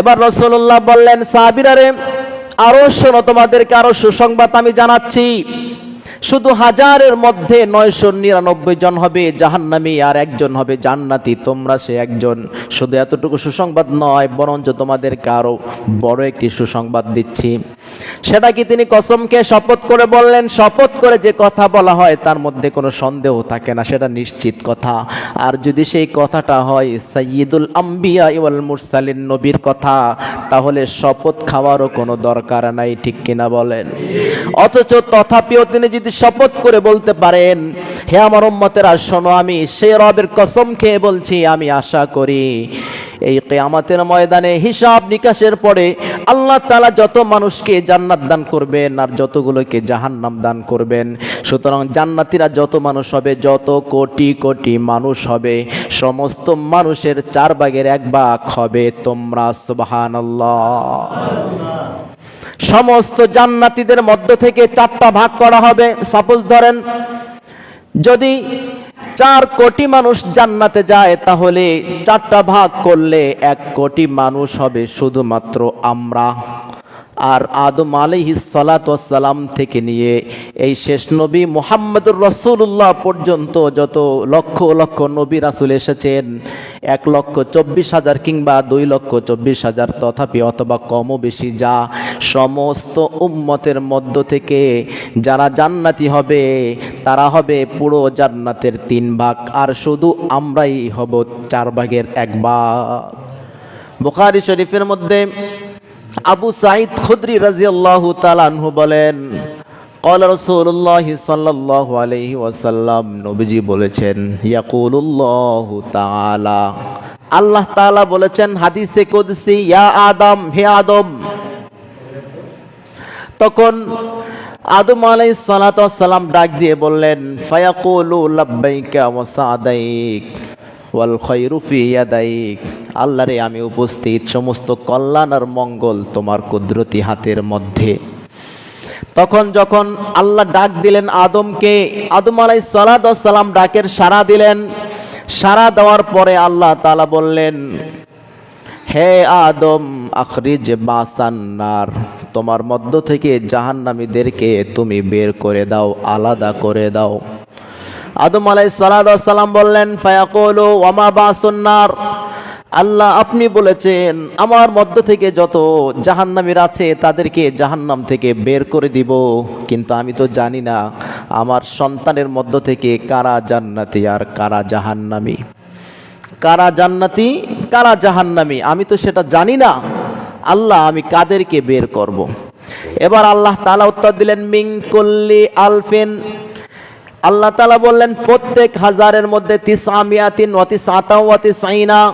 এবার রসুল্লাহ বললেন সাহাবিরারে আরও শোনো তোমাদেরকে আরও সুসংবাদ আমি জানাচ্ছি। শুধু হাজারের মধ্যে নয়শো নিরানব্বই জন হবে জাহান্নামী আর একজন হবে জান্নাতি। তোমরা সে একজন। শুধু এতটুকু সুসংবাদ নয়, বরঞ্চ তোমাদেরকে আরও বড় একটি সুসংবাদ দিচ্ছি। সেটা কি তিনি কসমকে শপথ করে বললেন? শপথ করে যে কথা বলা হয় তার মধ্যে কোনো সন্দেহ থাকে না, সেটা নিশ্চিত কথা। আর যদি সেই কথাটা হয় সৈয়দুল আম্বিয়া ইওয়াল মুরসালিন নবীর কথা, তাহলে শপথ খাওয়ারও কোনো দরকার নাই, ঠিক কিনা বলেন? অথচ তথাপিও তিনি যদি শপথ করে বলতে পারেন, হে আমার উম্মতেরা শোনো, আমি সে রবের কসম খেয়ে বলছি, আমি আশা করি এই কেয়ামাতের ময়দানে হিসাব নিকাশের পরে আল্লাহ তালা যত মানুষকে জান্নাত দান করবেন আর যতগুলোকে জাহান্নাম দান করবেন, সুতরাং জান্নাতিরা যত মানুষ হবে, যত কোটি কোটি মানুষ হবে, সমস্ত মানুষের চার ভাগের এক ভাগ হবে তোমরা সুবাহান সমস্ত জান্নাতিদের মধ্য থেকে চারটা ভাগ করা হবে। সাপোজ ধরেন, যদি চার কোটি মানুষ জান্নাতে যায়, তাহলে চারটা ভাগ করলে এক কোটি মানুষ হবে শুধুমাত্র আমরা। আর আদম সালাম থেকে নিয়ে এই শেষ নবী মোহাম্মদুর রসুল্লাহ পর্যন্ত যত লক্ষ লক্ষ নবী রাসুল এসেছেন, এক লক্ষ চব্বিশ হাজার কিংবা দুই লক্ষ চব্বিশ হাজার তথাপি অথবা কমও বেশি যা সমস্ত উম্মতের মধ্য থেকে যারা জান্নাতি হবে, তারা হবে পুরো জান্নাতের তিন ভাগ। আর শুধু আমরাই হব চার ভাগের এক ভাগ। বুখারি শরীফের মধ্যে আবু সাইদ খুদ্রি রাজি আল্লাহ তালু বলেন বলেছেন তখন আদম আলাই সালাম ডাক দিয়ে বললেন ওয়াল খৈরু ফি ইয়াদাইক। আল্লাহ রে আমি উপস্থিত, সমস্ত কল্যাণ আর মঙ্গল তোমার কুদরতি হাতের মধ্যে। তখন যখন আল্লাহ ডাক দিলেন আদমকে, আদম আলাই সালাম ডাকের সাড়া দিলেন। সাড়া দেওয়ার পরে আল্লাহ তালা বললেন, হে আদম, আখরিজ বাসান্নার তোমার মধ্য থেকে জাহান্নামীদেরকে তুমি বের করে দাও, আলাদা করে দাও। আদম আলাই সালাম বললেন, ফায়াকুলু আল্লাহ আপনি বলেছেন, আমার মধ্য থেকে যত জাহান্নামীর আছে, তাদেরকে জাহান্নাম থেকে বের করে দিব। কিন্তু আমি তো জানি না, আমার সন্তানের মধ্য থেকে কারা জান্নাতি আর কারা জাহান্নামী। কারা জান্নাতি, কারা জাহান্নামী? আমি তো সেটা জানি না। আল্লাহ, আমি কাদেরকে বের করব। এবার আল্লাহ তালা উত্তর দিলেন মিং কল্লি আলফিন। আল্লাহ তালা বললেন, প্রত্যেক হাজারের মধ্যে সাইনা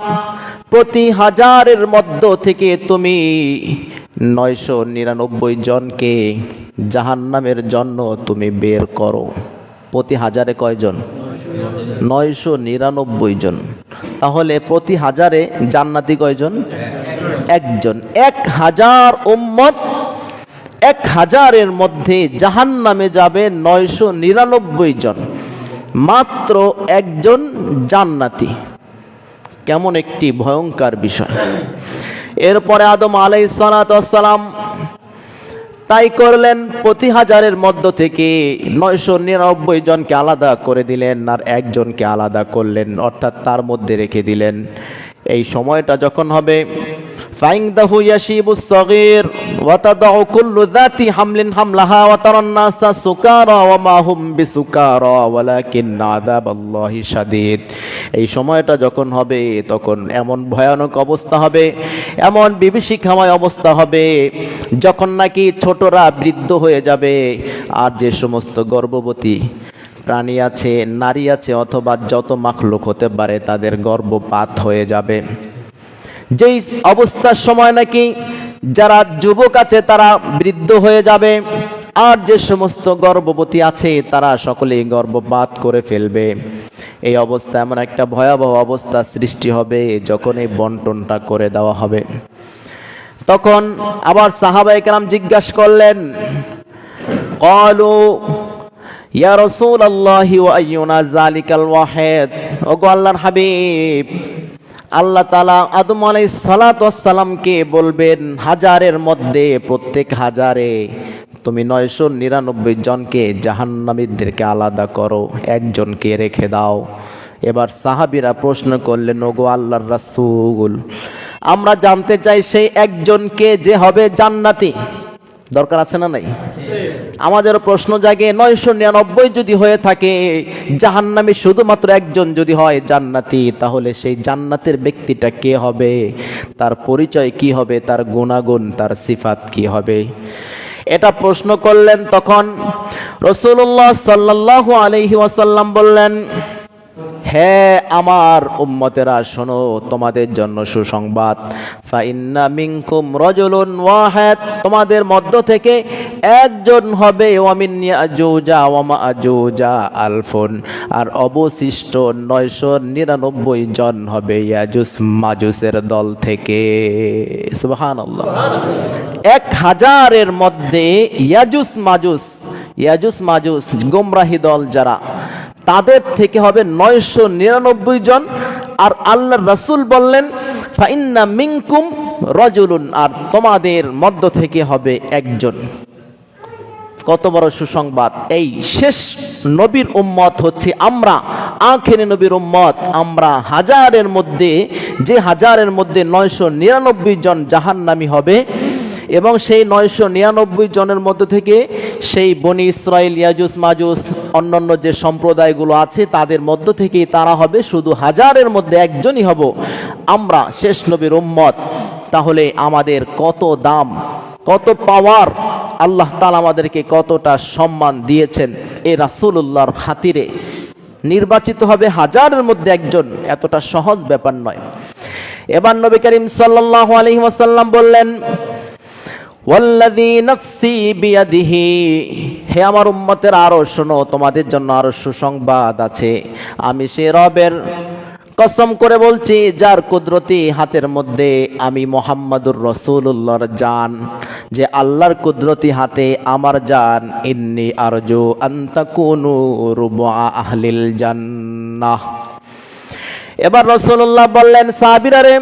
প্রতি হাজারের মধ্য থেকে তুমি নয়শো নিরানব্বই জনকে জাহান্নামের জন্য তুমি বের করো। প্রতি হাজারে কয়জন? নয়শো নিরানব্বই জন। তাহলে প্রতি হাজারে জান্নাতি কয়জন? একজন। এক হাজার উম্মত এক হাজারের মধ্যে জাহান নামে যাবে নয়শো নিরানব্বই জন। মাত্র একজন জান্নাতি। কেমন একটি ভয়ঙ্কর বিষয়। এরপরে আদম আলাই সালাম তাই করলেন, প্রতি হাজারের মধ্য থেকে নয়শো নিরানব্বই জনকে আলাদা করে দিলেন আর একজনকে আলাদা করলেন, অর্থাৎ তার মধ্যে রেখে দিলেন। এই সময়টা যখন হবে فعنده يشيب الصغير وتضع كل ذات حمل حملها وترى الناس سكارى وما هم بسكارى ولكن عذاب الله شديد এই সময়টা যখন হবে তখন এমন ভয়ানক অবস্থা হবে এমন বিভীষিকাময় অবস্থা হবে যখন নাকি ছোটরা বৃদ্ধ হয়ে যাবে আর যে সমস্ত গর্ভবতী প্রাণী আছে নারী আছে অথবা যত মাখলুক হতে পারে তাদের গর্ভপাত হয়ে যাবে যেই অবস্থার সময় নাকি যারা যুবক আছে, তারা বৃদ্ধ হয়ে যাবে, আর যে সমস্ত গর্ভবতী আছে, তারা সকলেই গর্ভপাত করে ফেলবে। এই অবস্থা এমন একটা ভয়াবহ অবস্থা সৃষ্টি হবে যখন এই বন্টনটা করে দেওয়া হবে। তখন আবার সাহাবা একরাম জিজ্ঞাসা করলেন, কলু, ইয়া রসুল আল্লাহি জালিকাল ওয়াহেদ? ওগো আল্লাহর হাবিব আল্লাহ তালা আদম আলাই সালাতামকে বলবেন, হাজারের মধ্যে, প্রত্যেক হাজারে তুমি নয়শো নিরানব্বই জনকে জাহান্নামীদেরকে আলাদা করো, একজনকে রেখে দাও। এবার সাহাবিরা প্রশ্ন করলেন, ওগো আল্লাহর রাসূল, আমরা জানতে চাই সেই একজনকে যে হবে জান্নাতি। দরকার আছে না নাই? আমাদের প্রশ্ন জাগে, নয়শো নিরানব্বই যদি হয়ে থাকে, জাহান্নামে শুধুমাত্র একজন যদি হয় জান্নাতি, তাহলে সেই জান্নাতের ব্যক্তিটা কে হবে? তার পরিচয় কি হবে? তার গুণাগুণ, তার সিফাত কি হবে? এটা প্রশ্ন করলেন তখন রসুল্লাহ সাল্লাহ আলহি ওয়াসাল্লাম বললেন হ্যাঁ আমার উম্মতেরা, শোনো, তোমাদের জন্য সুসংবাদ। ফাইন্না মিনকুম রজলুন ওয়াহিদ, তোমাদের মধ্য থেকে একজন হবে, ওয়ামিন ইয়াজুজা ওয়ামা আজুজা আলফুন। আর অবশিষ্ট নয়শো নিরানব্বই জন হবে ইয়াজুস মাজুসের দল থেকে। সুবহানাল্লাহ। এক হাজারের মধ্যে ইয়াজুস মাজুস ইয়াজুস মাজুস গোমরাহি দল যারা তাদের থেকে হবে নয়শো নিরানব্বই জন। আর আল্লাহ রাসূল বললেন, ফাইন্না মিনকুম রজুলুন। আর তোমাদের মধ্য থেকে হবে একজন। কত বড় সুসংবাদ। এই শেষ নবীর উম্মত হচ্ছে আমরা। আখের নবীর উম্মত আমরা। হাজারের মধ্যে, যে হাজারের মধ্যে নয়শো নিরানব্বই জন জাহান্নামী হবে এবং সেই নয়শো নিরানব্বই জনের মধ্যে থেকে সেই বনি ইসরায়েল ইয়াজুস, মাজুস, অন্যান্য যে সম্প্রদায়গুলো আছে, তাদের মধ্য থেকেই তারা হবে। শুধু হাজারের মধ্যে একজনই হব। আমরা শেষ নবীর উম্মত। তাহলে আমাদের কত দাম, কত পাওয়ার, আল্লাহ তালা আমাদেরকে কতটা সম্মান দিয়েছেন এ রাসুল্লাহর খাতিরে। নির্বাচিত হবে হাজারের মধ্যে একজন, এতটা সহজ ব্যাপার নয়। এবার নবী করিম সাল্লাহ আলহি ওয়াসাল্লাম বললেন ওয়াল্লাযী নাফসি বিয়াদিহি। হে আমার উম্মতের আরও শোনো, তোমাদের জন্য আরও সুসংবাদ আছে। আমি সে রবের কসম করে বলছি, যার কুদরতি হাতের মধ্যে আমি মোহাম্মদুর রসুল্লাহর জান, যে আল্লাহর কুদরতি হাতে আমার জান, ইন্নি আরজু আন্তাকুনু রুবা আহলিল জান্নাহ। এবার রসুল্লাহ বললেন, সাহাবিরারে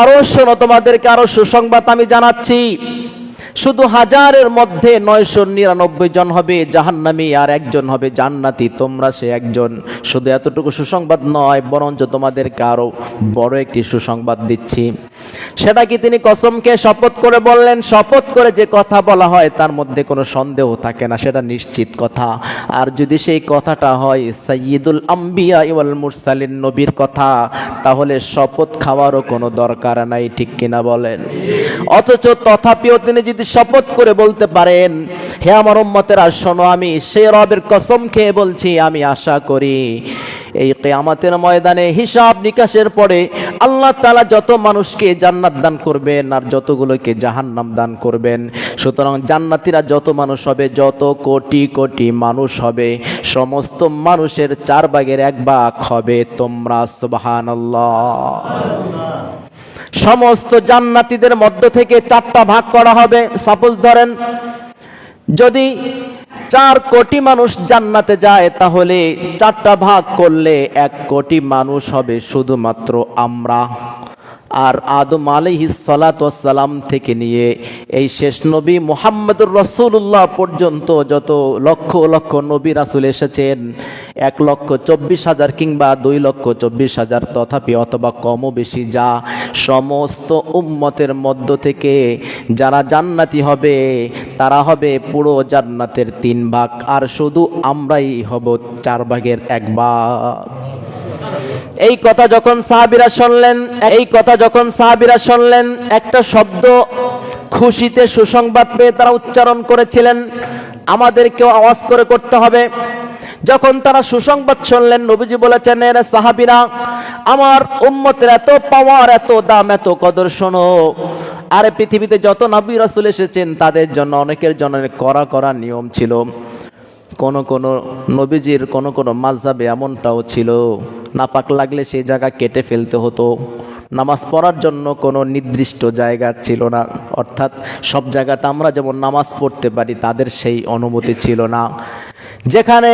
আরও শোনো, তোমাদেরকে আরও সুসংবাদ আমি জানাচ্ছি। শুধু হাজারের মধ্যে নয়শো নিরানব্বই জন হবে জাহান্নামী আর একজন হবে জান্নাতি। তোমরা সে একজন। শুধু এতটুকু সুসংবাদ নয়, বরঞ্চ তোমাদেরকে আরও বড় একটি সুসংবাদ দিচ্ছি। সেটা কি তিনি কসমকে শপথ করে বললেন? শপথ করে যে কথা বলা হয় তার মধ্যে কোনো সন্দেহ থাকে না, সেটা নিশ্চিত কথা। আর যদি সেই কথাটা হয় সৈয়দুল আম্বিয়া ইওয়াল মুরসালিন নবীর কথা, তাহলে শপথ খাওয়ারও কোনো দরকার নাই, ঠিক কিনা বলেন? অথচ তথাপিও তিনি যদি শপথ করে বলতে পারেন, হে আমার উম্মতেরা শোনো, আমি সে রবের কসম খেয়ে বলছি, আমি আশা করি এই কেয়ামাতের ময়দানে হিসাব নিকাশের পরে আল্লাহ তালা যত মানুষকে জান্নাত দান করবেন আর যতগুলোকে জাহান্নাম দান করবেন, সুতরাং জান্নাতিরা যত মানুষ হবে, যত কোটি কোটি মানুষ হবে, সমস্ত মানুষের চার ভাগের এক ভাগ হবে তোমরা, সুবহানাল্লাহ। সমস্ত জান্নাতিদের মধ্য থেকে চারটা ভাগ করা হবে। সাপোজ ধরেন, যদি চার কোটি মানুষ জান্নাতে যায়, তাহলে চারটা ভাগ করলে এক কোটি মানুষ হবে শুধুমাত্র আমরা। আর আদম আলহিসালাম থেকে নিয়ে এই শেষ নবী মোহাম্মদুর রসুল্লাহ পর্যন্ত যত লক্ষ লক্ষ নবী রাসুল এসেছেন, এক লক্ষ চব্বিশ হাজার কিংবা দুই লক্ষ চব্বিশ হাজার তথাপি অথবা কমও বেশি যা সমস্ত উম্মতের মধ্য থেকে যারা জান্নাতি হবে, তারা হবে পুরো জান্নাতের তিন ভাগ। আর শুধু আমরাই হব চার ভাগের এক ভাগ। এই কথা যখন সাহাবিরা শুনলেন, এই কথা যখন সাহাবিরা শুনলেন, একটা শব্দ খুশিতে সুসংবাদ পেয়ে তারা উচ্চারণ করেছিলেন, আমাদেরকেও আওয়াজ করে করতে হবে। যখন তারা সুসংবাদ শুনলেন, নবীজি বলেছেন এরা সাহাবিরা, আমার উম্মতের এত পাওয়ার, এত দাম, এত কদর শোনো। আরে পৃথিবীতে যত নবী রাসূল এসেছেন, তাদের জন্য অনেকের জন্য করা করা নিয়ম ছিল। কোন কোন নবীজির কোন কোন মাঝাবে এমনটাও ছিল। নাপাক লাগলে সেই জায়গা কেটে ফেলতে হতো। নামাজ পড়ার জন্য কোনো নির্দিষ্ট জায়গা ছিল না। অর্থাৎ সব জায়গাতে আমরা যেমন নামাজ পড়তে পারি, তাদের সেই অনুমতি ছিল না। যেখানে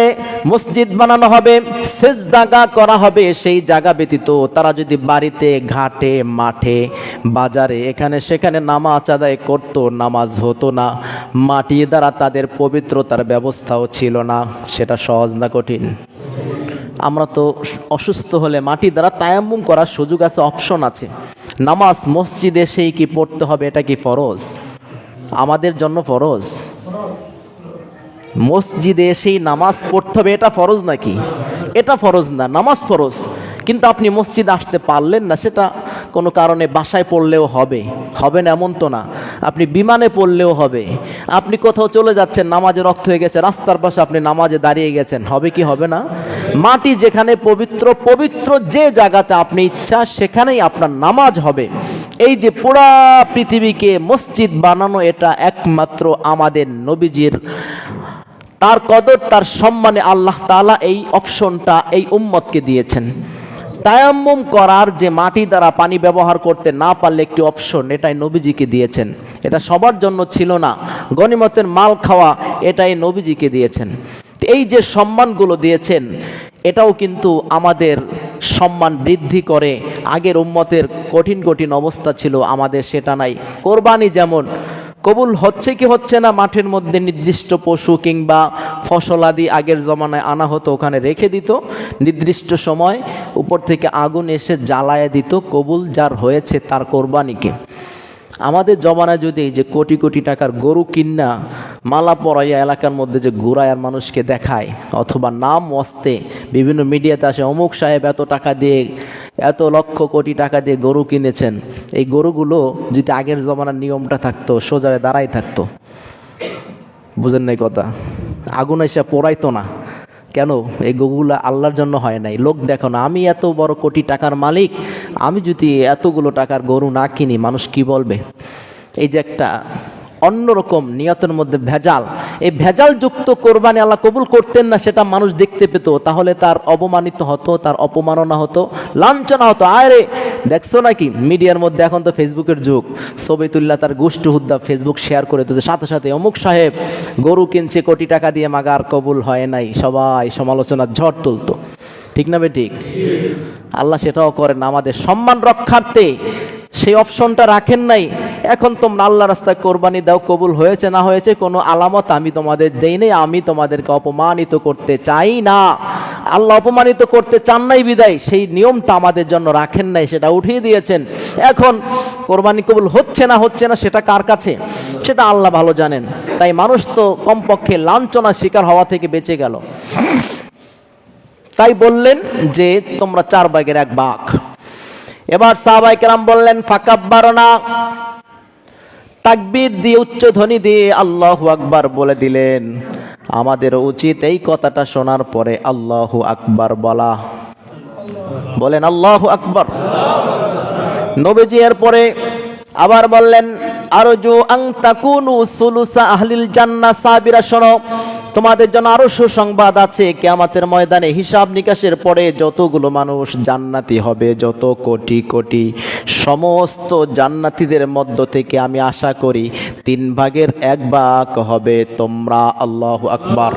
মসজিদ বানানো হবে সেচ জায়গা করা হবে, সেই জায়গা ব্যতীত তারা যদি বাড়িতে, ঘাটে, মাঠে, বাজারে, এখানে সেখানে নামাজ আদায় করত, নামাজ হতো না। মাটি দ্বারা তাদের পবিত্রতার ব্যবস্থাও ছিল না, সেটা সহজ না কঠিন। আমরা তো অসুস্থ হলে মাটি দ্বারা তায়াম্মুম করার সুযোগ আছে, অপশন আছে। নামাজ মসজিদে সেই কি পড়তে হবে, এটা কি ফরজ? আমাদের জন্য ফরজ? মসজিদে এসেই নামাজ পড়তে হবে, এটা ফরজ নাকি? এটা ফরজ না, নামাজ ফরজ। কিন্তু আপনি মসজিদে আসতে পারলেন না, সেটা কোনো কারণে বাসায় পড়লেও হবে। হবে না এমন তো না। আপনি বিমানে পড়লেও হবে। আপনি কোথাও চলে যাচ্ছেন, নামাজে রক্ত হয়ে গেছে, রাস্তার পাশে আপনি নামাজে দাঁড়িয়ে গেছেন, হবে কি হবে না? মাটি যেখানে পবিত্র পবিত্র যে জায়গাতে আপনি ইচ্ছা, সেখানেই আপনার নামাজ হবে। এই যে পুরা পৃথিবীকে মসজিদ বানানো, এটা একমাত্র আমাদের নবীজির তার কদর, তার সম্মানে আল্লাহ তাআলা এই অপশনটা এই উম্মতকে দিয়েছেন। তায়াম্মুম করার যে মাটি দ্বারা পানি ব্যবহার করতে না পারলে একটি অপশন, এটাই নবীজিকে দিয়েছেন। এটা সবার জন্য ছিল না। গনিমতের মাল খাওয়া, এটাই নবীজিকে দিয়েছেন। এই যে সম্মানগুলো দিয়েছেন, এটাও কিন্তু আমাদের সম্মান বৃদ্ধি করে। আগের উম্মতের কঠিন কঠিন অবস্থা ছিল, আমাদের সেটা নাই। কোরবানি যেমন কবুল হচ্ছে কি হচ্ছে না, মাঠের মধ্যে নির্দিষ্ট পশু কিংবা ফসল আদি আগের জমানায় আনা হতো, ওখানে রেখে দিত। নির্দিষ্ট সময় উপর থেকে আগুন এসে জ্বালায় দিত, কবুল যার হয়েছে তার কোরবানিকে। আমাদের জমানায় যদি যে কোটি কোটি টাকার গরু কিন্না মালা পরাইয়া এলাকার মধ্যে যে ঘুরায় মানুষকে দেখায়, অথবা নাম অস্তে বিভিন্ন মিডিয়াতে আসে, অমুক সাহেব এত টাকা দিয়ে এত লক্ষ কোটি টাকা দিয়ে গরু কিনেছেন। এই গরুগুলো যদি আগের জমানার নিয়মটা থাকতো, সোজা দাঁড়াই থাকতো। বুঝেন নাই কথা? আগুন এসে পোড়াইতো না। কেন? এই গরুগুলো আল্লাহর জন্য হয় নাই। লোক দেখো না, আমি এত বড় কোটি টাকার মালিক, আমি যদি এতগুলো টাকার গরু না কিনি, মানুষ কি বলবে? এই যে একটা অন্যরকম নিয়তের মধ্যে ভেজাল। এই ভেজাল যুক্ত কোরবানি আল্লাহ কবুল করতেন না, সেটা মানুষ দেখতে পেত। তাহলে তার অপমানিত হতো, তার অপমাননা হতো, লাঞ্ছনা হতো। আরে, দেখছ নাকি? মিডিয়ার মধ্যে এখন তো ফেসবুকের যুগ। সবিতুল্লাহ তার গোষ্ঠী হুদ্দা ফেসবুক শেয়ার করে তো সাথে সাথে অমুক সাহেব গরু কিনছে, কোটি টাকা দিয়ে মাগার কবুল হয় নাই। সবাই সমালোচনার ঝড় তুলতো। ঠিক না বে ঠিক? আল্লাহ সেটাও করেন। আমাদের সম্মান রক্ষার্থে সেই অপশনটা রাখেন নাই। এখন তোমরা আল্লাহ রাস্তায় কোরবানি দাও, কবুল হয়েছে না হয়েছে, কোনো আলামত আমি তোমাদের দেই নেই, আমি তোমাদেরকে অপমানিত করতে চাই না। আল্লাহ অপমানিত করতে চান নাই বিদায়, সেই নিয়মটা আমাদের জন্য রাখেন নাই, সেটা উঠিয়ে দিয়েছেন। এখন কোরবানি কবুল হচ্ছে না হচ্ছে না, সেটা কার কাছে? সেটা আল্লাহ ভালো জানেন। তাই মানুষ তো কমপক্ষে লাঞ্ছনা শিকার হওয়া থেকে বেঁচে গেল। তাই বললেন যে, তোমরা চার ভাগের এক বাঘ এবার সাহাবাই কেরাম বললেন ফাকাব্বার না তাকবীর দিয়ে, উচ্চ ধ্বনি দিয়ে আল্লাহ আকবার বলে দিলেন, আমাদের উচিত এই কথাটা শোনার পরে আল্লাহ আকবার বলা। বলেন, আল্লাহ আকবার। নবীজি পরে আবার বললেন, আরজু আং তাকুনু সুলুসা আহলিল জান্নাহ সাবিরা, শোনো তোমাদের জন্য আরও সুসংবাদ আছে। কেয়ামাতের ময়দানে হিসাব নিকাশের পরে যতগুলো মানুষ জান্নাতি হবে, যত কোটি কোটি সমস্ত জান্নাতীদের মধ্য থেকে আমি আশা করি তিন ভাগের এক ভাগ হবে তোমরা আল্লাহ আকবার।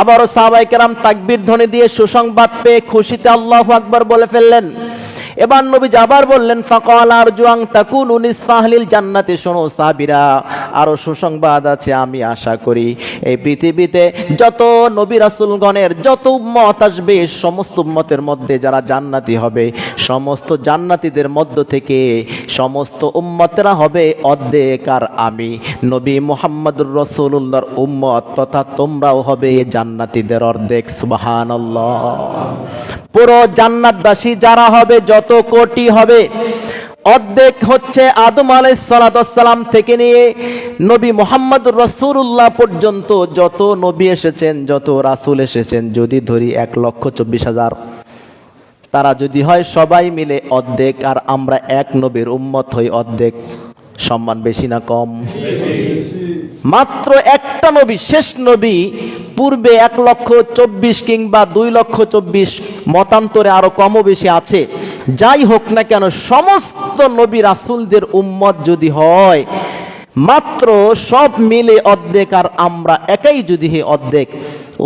আবারও সাহাবাই কেরাম তাকবির ধ্বনি দিয়ে সুসংবাদ পেয়ে খুশিতে আল্লাহ আকবার বলে ফেললেন। এবার নবী আবার বললেন, ফাকাল আর জুয়াং তাকুন উনিস ফাহলিল জান্নাতে শোনো সাবিরা আরও সুসংবাদ আছে আমি আশা করি। এই পৃথিবীতে যত নবী রাসুলগণের, যত উম্মত আসবে, সমস্ত উম্মতের মধ্যে যারা জান্নাতি হবে, সমস্ত জান্নাতীদের মধ্য থেকে সমস্ত উম্মতেরা হবে অর্ধেক আর আমি। নবী মোহাম্মদুর রসুল্লাহর উম্মত তথা তোমরাও হবে জান্নাতীদের অর্ধেক, সুবহানাল্লাহ। পুরো জান্নাতবাসী যারা হবে, যত কোটি হবে, অর্ধেক হচ্ছে আদম আলাইসালাম থেকে নিয়ে নবী মোহাম্মদ রসুল্লাহ পর্যন্ত যত নবী এসেছেন, যত রাসূল এসেছেন, যদি ধরি এক লক্ষ চব্বিশ হাজার। তারা যদি হয় সবাই মিলে অর্ধেক, আর আমরা এক নবীর উম্মত হই অর্ধেক। সম্মান বেশি না কম? মাত্র একটা নবী, শেষ নবী, পূর্বে এক লক্ষ চব্বিশ কিংবা দুই লক্ষ চব্বিশ, মতান্তরে আরও কমও বেশি আছে। যাই হোক না কেন, সমস্ত নবী রাসুলদের উম্মত যদি হয়, মাত্র সব মিলে অর্ধেক আর আমরা একাই যদি হে অর্ধেক,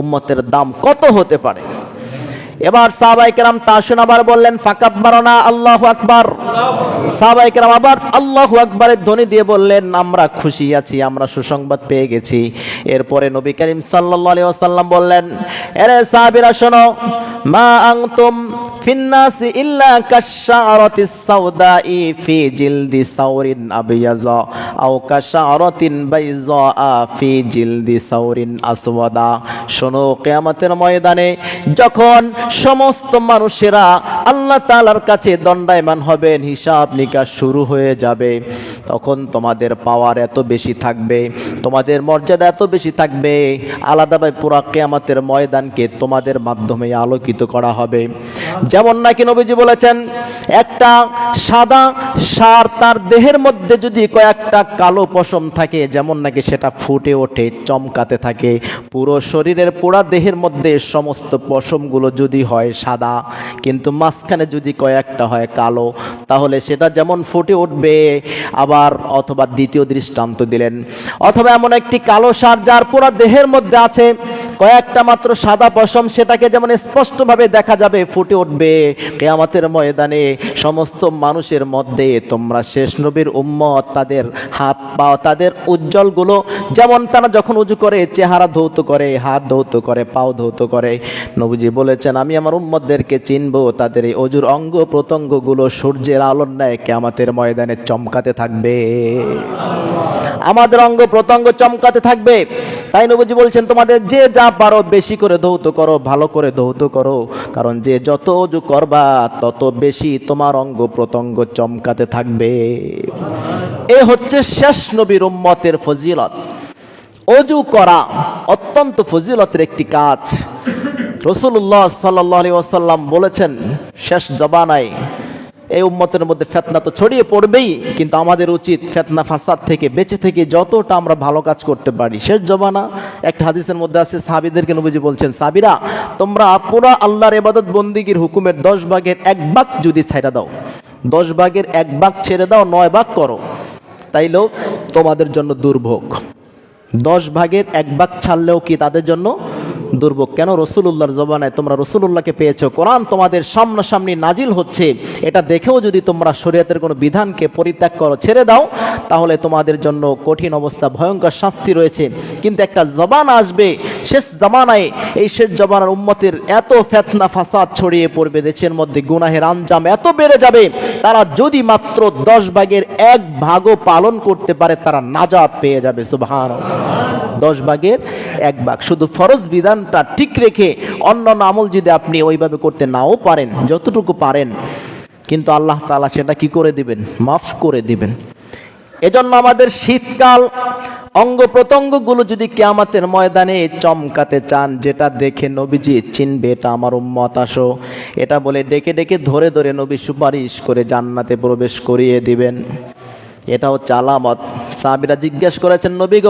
উম্মতের দাম কত হতে পারে? এবার সাহাবাই কেরাম তা শুনে আবার বললেন, ফাকাব্বারনা আল্লাহ আকবার। সাহাবাই কেরাম আবার আল্লাহ আকবরের ধ্বনি দিয়ে বললেন, আমরা খুশি আছি, আমরা সুসংবাদ পেয়ে গেছি। এরপরে নবী করিম সাল্লাহ আলাইহি বললেন, এরে সাহাবীরা শোনো, মা আনতুম ফিন্নাসি ইল্লা কাশারাতিস সাউদাই ফি জিলদি সাউরিন আবিয়াজা, আও কাশারাতিন বাইজা ফি জিলদি সাউরিন আসওয়াদা। শোনো, কিয়ামতের ময়দানে যখন সমস্ত মানুষেরা আল্লাহ তাআলার কাছে দণ্ডায়মান হবেন, হিসাব নিকাশ শুরু হয়ে যাবে। তখন তোমাদের পাওয়ার এত বেশি থাকবে, তোমাদের মর্যাদা এত বেশি থাকবে। আলাদাভাবে পুরা কেয়ামতের ময়দানকে তোমাদের মাধ্যমে আলোকিত করা হবে। যেমন নাকি নবীজি বলেছেন একটা সাদা সার তার দেহের মধ্যে যদি কয়েকটা কালো পশম থাকে, যেমন নাকি সেটা ফুটে ওঠে, চমকাতে থাকে, পুরো শরীরের পোড়া দেহের মধ্যে সমস্ত পশমগুলো যদি হয় সাদা, কিন্তু মাঝখানে যদি কয়েকটা হয় কালো, তাহলে সেটা যেমন ফুটে উঠবে, আবার অথবা দ্বিতীয় দৃষ্টান্ত দিলেন। অথবা এমন একটি কালো সার যার পোড়া দেহের মধ্যে আছে, কয়েকটা মাত্র সাদা পশম, সেটাকে যেমন স্পষ্টভাবে দেখা যাবে ফুটে উঠবে, কেয়ামতের ময়দানে সমস্ত মানুষের মধ্যে তোমরা শেষ নবীর উম্মত, তাদের হাত পা, তাদের উজ্জ্বলগুলো যেমন তারা যখন উজু করে, চেহারা ধৌত করে, হাত ধৌত করে, পাও ধৌত করে। নবুজি বলেছেন, আমি আমার উম্মতদেরকে চিনব, তাদের এই অজুর অঙ্গ প্রত্যঙ্গগুলো সূর্যের আলোর ন্যায় কেয়ামতের ময়দানে চমকাতে থাকবে। আমাদের অঙ্গ প্রত্যঙ্গ চমকাতে থাকবে। তাই নবীজি বলছেন, তোমাদের যে যা পারো বেশি করে ধৌত করো, ভালো করে ধৌত করো। কারণ যে যত অজু করবা, তত বেশি তোমার অঙ্গ প্রত্যঙ্গ চমকাতে থাকবে। এ হচ্ছে শেষ নবীর উম্মতের ফজিলত। অজু করা অত্যন্ত ফজিলতের একটি কাজ। রসুল্লাহ সাল্লাহ আলী ওয়াসাল্লাম বলেছেন, শেষ জবানায় এই উম্মতের মধ্যে ফেতনা তো ছড়িয়ে পড়বেই, কিন্তু আমাদের উচিত ফেতনা ফাসাদ থেকে বেঁচে থেকে যতটা আমরা ভালো কাজ করতে পারি। শেষ জবানা একটা হাদিসের মধ্যে আছে, সাহাবিদেরকে নবীজি বলছেন সাবিরা তোমরা পুরা আল্লাহর এবাদত বন্দিগির হুকুমের দশ ভাগের এক ভাগ যদি ছেড়ে দাও, দশ ভাগের এক ভাগ ছেড়ে দাও, নয় ভাগ করো, তাইলেও তোমাদের জন্য দুর্ভোগ। দশ ভাগের এক ভাগ ছাড়লেও কি তাদের জন্য দুর্ভোগ? কেন রসুল্লাহর জবানায় তোমরা রসুল্লাহকে পেয়েছ? কোরআন তোমাদের সামনাসামনি নাজিল হচ্ছে। এটা দেখেও যদি তোমরা শরীয়তের কোনো বিধানকে পরিত্যাগ করো, ছেড়ে দাও, তাহলে তোমাদের জন্য কঠিন অবস্থা, ভয়ঙ্কর শাস্তি রয়েছে। কিন্তু একটা জবান আসবে শেষ জামানায় এই শেষ জামানার উম্মতের এত ফেতনা, ফাসাদ ছড়িয়ে পড়বে, দেশের মধ্যে গুনাহের আঞ্জাম এত বেড়ে যাবে, তারা যদি মাত্র দশ ভাগের এক ভাগও পালন করতে পারে, তারা নাজাত পেয়ে যাবে সুবহান দশ ভাগের এক ভাগ। শুধু ফরজ বিধানটা ঠিক রেখে অন্য আমল যদি আপনি ওইভাবে করতে নাও পারেন, যতটুকু পারেন, কিন্তু আল্লাহ তালা সেটা কি করে দিবেন? মাফ করে দিবেন। এজন্য আমাদের শীতকাল অঙ্গ প্রত্যঙ্গগুলো যদি কেয়ামাতের ময়দানে চমকাতে চান, যেটা দেখে নবীজি চিনবে, এটা আমার উম্মত, আসো। এটা বলে ডেকে ডেকে ধরে ধরে নবী সুপারিশ করে জান্নাতে প্রবেশ করিয়ে দিবেন। এটা চালামত। আলামত সাহাবিরা জিজ্ঞেস করেছেন নবীগ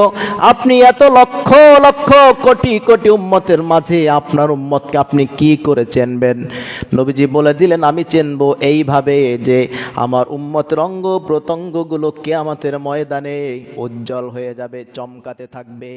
আপনি এত লক্ষ লক্ষ, কোটি কোটি উম্মতের মাঝে আপনার উম্মতকে আপনি কি করে চেনবেন? নবীজি বলে দিলেন, আমি চেনবো এইভাবে যে আমার উম্মতের অঙ্গ প্রত্যঙ্গগুলো আমাদের ময়দানে উজ্জ্বল হয়ে যাবে, চমকাতে থাকবে।